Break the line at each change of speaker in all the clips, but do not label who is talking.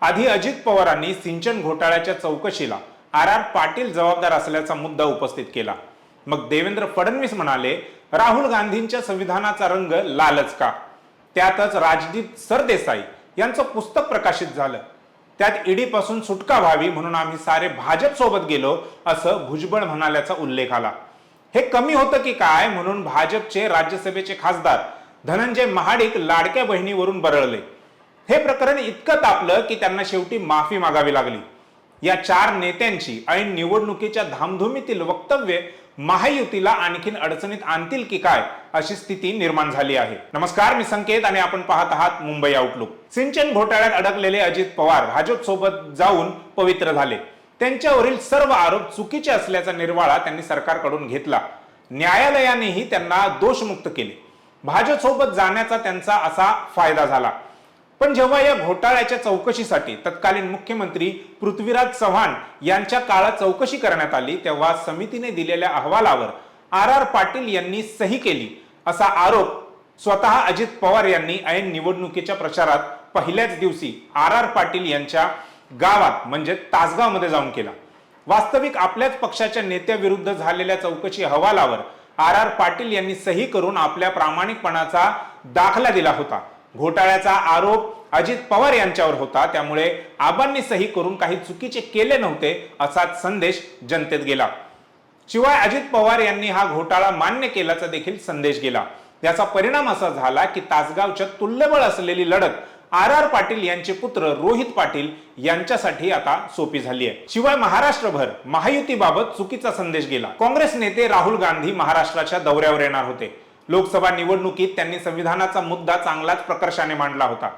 आधी अजित पवारांनी सिंचन घोटाळ्याच्या चौकशीला आर आर पाटील जबाबदार असल्याचा मुद्दा उपस्थित केला. मग देवेंद्र फडणवीस म्हणाले राहुल गांधींच्या संविधानाचा रंग लालच का? त्यातच राजदीप सरदेसाई यांचं पुस्तक प्रकाशित झालं. त्यात ईडीपासून सुटका व्हावी म्हणून आम्ही सारे भाजप सोबत गेलो असं भुजबळ म्हणाल्याचा उल्लेख आला. हे कमी होतं की काय? म्हणून भाजपचे राज्यसभेचे खासदार धनंजय महाडिक लाडक्या बहिणीवरून बरळले. हे प्रकरण इतकं तापलं की त्यांना शेवटी माफी मागावी लागली. या चार नेत्यांची ऐन निवडणुकीच्या धामधुमीतील वक्तव्य महायुतीला आणखीन अडचणीत आणतील की काय अशी स्थिती निर्माण झाली आहे. नमस्कार मी संकेत आणि आपण पाहत आहात मुंबई आउटलुक सिंचन घोटाळ्यात अडकलेले अजित पवार भाजप सोबत जाऊन पवित्र झाले. त्यांच्यावरील सर्व आरोप चुकीचे असल्याचा निर्वाळा त्यांनी सरकारकडून घेतला. न्यायालयानेही त्यांना दोषमुक्त केले. भाजप सोबत जाण्याचा त्यांचा असा फायदा झाला. पण जेव्हा या घोटाळ्याच्या चौकशीसाठी तत्कालीन मुख्यमंत्री पृथ्वीराज चव्हाण यांच्या काळात चौकशी करण्यात आली तेव्हा समितीने दिलेल्या अहवालावर आर आर पाटील यांनी सही केली असा आरोप स्वतः अजित पवार यांनी ऐन निवडणुकीच्या प्रचारात पहिल्याच दिवशी आर आर पाटील यांच्या गावात म्हणजे तासगावमध्ये जाऊन केला. वास्तविक आपल्याच पक्षाच्या नेत्याविरुद्ध झालेल्या चौकशी अहवालावर आर आर पाटील यांनी सही करून आपल्या प्रामाणिकपणाचा दाखला दिला होता. घोटाळ्याचा आरोप अजित पवार यांच्यावर होता. त्यामुळे आबांनी सही करून काही चुकीचे केले नव्हते असाच संदेश जनतेत गेला. शिवाय अजित पवार यांनी हा घोटाळा मान्य केल्याचा देखील संदेश गेला. याचा परिणाम असा झाला की तासगावच्या तुल्यबळ असलेली लढत आर आर पाटील यांचे पुत्र रोहित पाटील यांच्यासाठी आता सोपी झाली आहे. शिवाय महाराष्ट्रभर महायुतीबाबत चुकीचा संदेश गेला. काँग्रेस नेते राहुल गांधी महाराष्ट्राच्या दौऱ्यावर येणार होते. लोकसभा निवडणुकीत त्यांनी संविधानाचा मुद्दा चांगलाच प्रकर्षाने मांडला होता.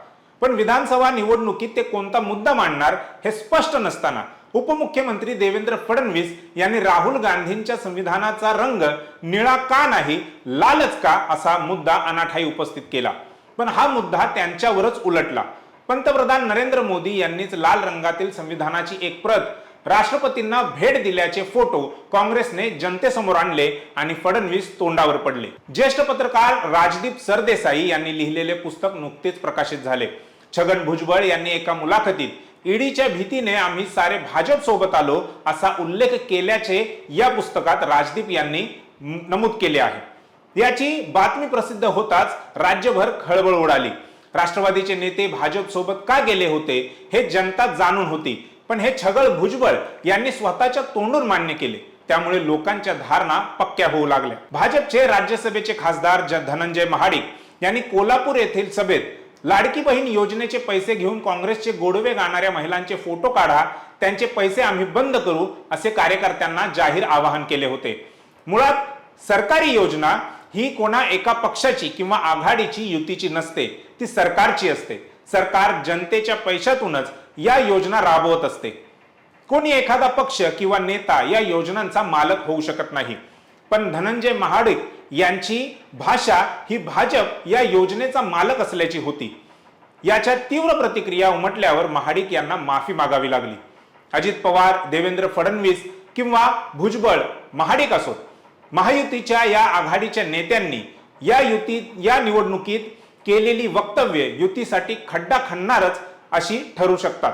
पण विधानसभा निवडणुकीत ते कोणता मुद्दा मांडणार हे स्पष्ट नसताना उपमुख्यमंत्री देवेंद्र फडणवीस यांनी राहुल गांधींच्या संविधानाचा रंग निळा का नाही लालच का असा मुद्दा अनाठाई उपस्थित केला. पण हा मुद्दा त्यांच्यावरच उलटला. पंतप्रधान नरेंद्र मोदी यांनीच लाल रंगातील संविधानाची एक प्रत राष्ट्रपतींना भेट दिल्याचे फोटो काँग्रेसने जनतेसमोर आणले आणि फडणवीस तोंडावर पडले. ज्येष्ठ पत्रकार राजदीप सरदेसाई यांनी लिहिलेले पुस्तक नुकतेच प्रकाशित झाले. छगन भुजबळ यांनी एका मुलाखतीत ईडीच्या भीतीने आम्ही सारे भाजप सोबत आलो असा उल्लेख केल्याचे या पुस्तकात राजदीप यांनी नमूद केले आहे. याची बातमी प्रसिद्ध होताच राज्यभर खळबळ उडाली. राष्ट्रवादीचे नेते भाजप सोबत का गेले होते हे जनता जाणून होती. पण हे छगळ भुजबळ यांनी स्वतःच्या तोंडून मान्य केले. त्यामुळे लोकांच्या धारणा पक्क्या होऊ लागल्या. भाजपचे राज्यसभेचे खासदार धनंजय महाडिक यांनी कोल्हापूर येथील सभेत लाडकी बहीण योजनेचे पैसे घेऊन काँग्रेसचे गोडवे गाणाऱ्या महिलांचे फोटो काढा त्यांचे पैसे आम्ही बंद करू असे कार्यकर्त्यांना जाहीर आवाहन केले होते. मुळात सरकारी योजना ही कोणा एका पक्षाची किंवा आघाडीची युतीची नसते ती सरकारची असते. सरकार जनतेच्या पैशातूनच या योजना राबवत असते. कोणी एखादा पक्ष किंवा नेता या योजनांचा मालक होऊ शकत नाही. पण धनंजय महाडिक यांची भाषा ही भाजप या योजनेचा मालक असल्याची होती. याच्या तीव्र प्रतिक्रिया उमटल्यावर महाडिक यांना माफी मागावी लागली. अजित पवार देवेंद्र फडणवीस किंवा भुजबळ महाडिक असोत महायुतीच्या या आघाडीच्या नेत्यांनी या युती या निवडणुकीत केलेली वक्तव्ये युतीसाठी खड्डा खणणारच अशी ठरू शकतात.